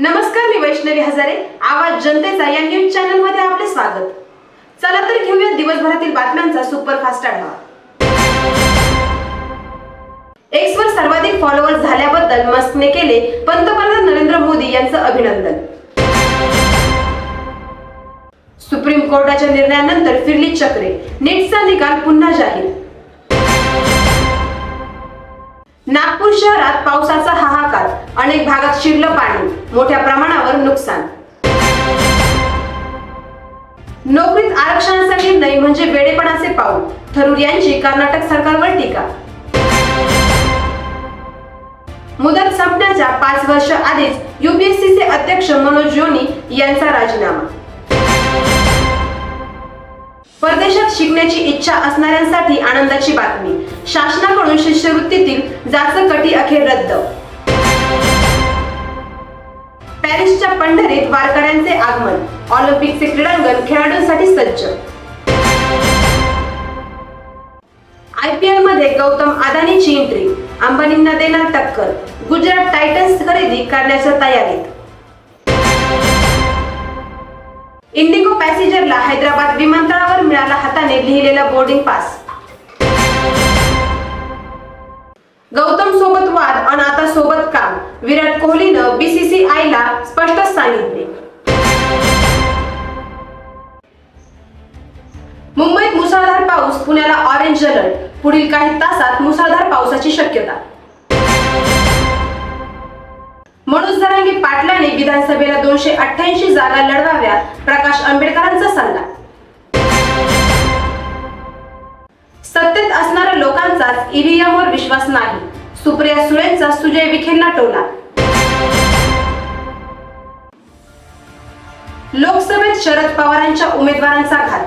नमस्कार मी वैष्णवी हजारे. आवाज जनतेचा या न्यूज चॅनलमध्ये आपले स्वागत. चला तर घेऊया दिवसभरातील बातम्यांचा सुपरफास्ट आढावा. एक्सवर सर्वाधिक फॉलोअर झाल्याबद्दल मस्कने केले पंतप्रधान नरेंद्र मोदी यांचं अभिनंदन. सुप्रीम कोर्टाच्या निर्णयानंतर फिरली चक्रे. नेटचा निकाल पुन्हा जाहीर. नागपूर शहरात पावसाचा हाहाकार. अनेक भागात शिरलं पाणी मोठ्या प्रमाणावर नुकसान. नोकरीत आरक्षणासाठी नाही म्हणजे वेडेपणाचे पाऊल थरूर यांची कर्नाटक सरकारवर टीका. मुदत संपण्याच्या पाच वर्ष आधीच युपीएससीचे अध्यक्ष मनोज जोनी यांचा राजीनामा. परदेशात शिकण्याची इच्छा असणाऱ्यांसाठी आनंदाची बातमी. शासनाकडून शिष्यवृत्तीतील जाचकटी अखेर रद्द. पॅरिसच्या पंढरीत वारकऱ्यांचे आगमन ऑलिम्पिकचे क्रीडांगण खेळाडूंसाठी सज्ज. आयपीएलमध्ये गौतम अदानीची एंट्री अंबानींना देणार टक्कर गुजरात टायटन्स खरेदी करण्याच्या तयारीत. इंडिगो पॅसेंजरला हैदराबाद विमानतळावर मिळाला हाताने लिहिलेला बोर्डिंग पास गौतम सोबत वाद आणि आता सोबत काम विराट कोहलीनं बीसीसीआयला स्पष्ट सांगितले. मुंबईत मुसळधार पाऊस पुण्याला ऑरेंज अलर्ट पुढील काही तासात मुसळधार पावसाची शक्यता. मनोज जरांगे पाटलाने विधानसभेला दोनशे अठ्ठ्याऐंशी जागा लढवाव्या प्रकाश आंबेडकरांचा सल्ला. सत्तेत असणाऱ्या लोकांचाच ईव्हीएम वर विश्वास नाही. सुप्रिया सुळेंचा सुजय विखेंना टोला. लोकसभेत शरद पवारांच्या उमेदवारांचा घात.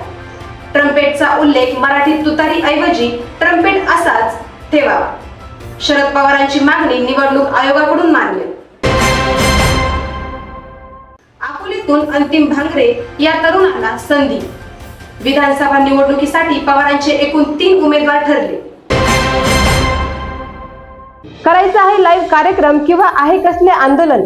ट्रम्पेटचा उल्लेख मराठीत तुतारी ऐवजी ट्रम्पेट असाच ठेवावा. शरद पवारांची मागणी निवडणूक आयोगाकडून मान्य. अकोलीतून अंतिम भांगरे या तरुणाला संधी. विधानसभा निवडणुकीसाठी पवारांचे एकूण तीन उमेदवार ठरले. करायचं आहे लाईव्ह कार्यक्रम किंवा आहे कसले आंदोलन?